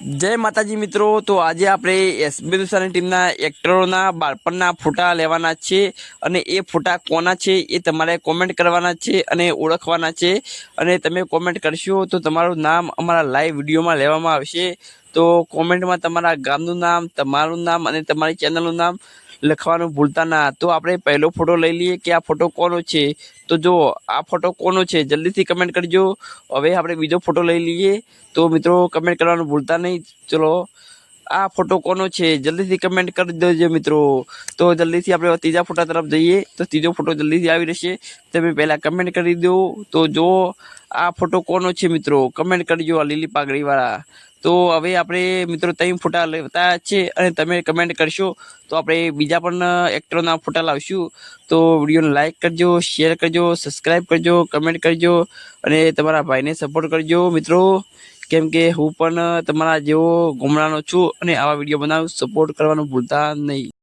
જય માતાજી મિત્રો, તો આજે આપણે એસબી દુસાની ટીમના એક્ટરોના બાળપણના ફોટા લેવાના છે અને એ ફોટા કોના છે એ તમારે કોમેન્ટ કરવાના છે અને ઓળખવાના છે. અને તમે કોમેન્ટ કરશો તો તમારું નામ અમારા લાઈવ વિડીયોમાં લેવામાં આવશે. તો કોમેન્ટમાં તમારા ગામનું નામ, તમારું નામ અને તમારી ચેનલનું નામ લખવાનું ભૂલતા ના. તો આપણે પહેલો ફોટો લઈ લઈએ કે આ ફોટો કોનો છે? તો જો આ ફોટો કોનો છે? જલ્દીથી કમેન્ટ કરજો. હવે આપણે બીજો ફોટો લઈ લઈએ. તો મિત્રો કમેન્ટ કરવાનું ભૂલતા નહીં. ચલો, આ ફોટો કોનો છે? જલ્દીથી કમેન્ટ કરી દેજો મિત્રો. તો જલ્દીથી આપણે ત્રીજા ફોટા તરફ જઈએ. તો ત્રીજો ફોટો જલ્દીથી આવી રહેશે. તમે પહેલાં કમેન્ટ કરી દો. તો જો આ ફોટો કોનો છે મિત્રો? કમેન્ટ કરજો આ લીલી પાઘડીવાળા તો હવે આપણે મિત્રો ત્રણ ફોટા લેતા છે અને તમે કમેન્ટ કરશો. તો આપણે બીજા પણ એક્ટરોના ફોટા લાવશું. તો વિડીયોને લાઇક કરજો શેર કરજો સબસ્ક્રાઈબ કરજો કમેન્ટ કરજો અને તમારા ભાઈને સપોર્ટ કરજો. મિત્રો, કેમ કે હું પણ તમારા જેવો ગુમરાનો છું અને આવા વીડિયો બનાવું સપોર્ટ કરવાનું ભૂલતા નહીં.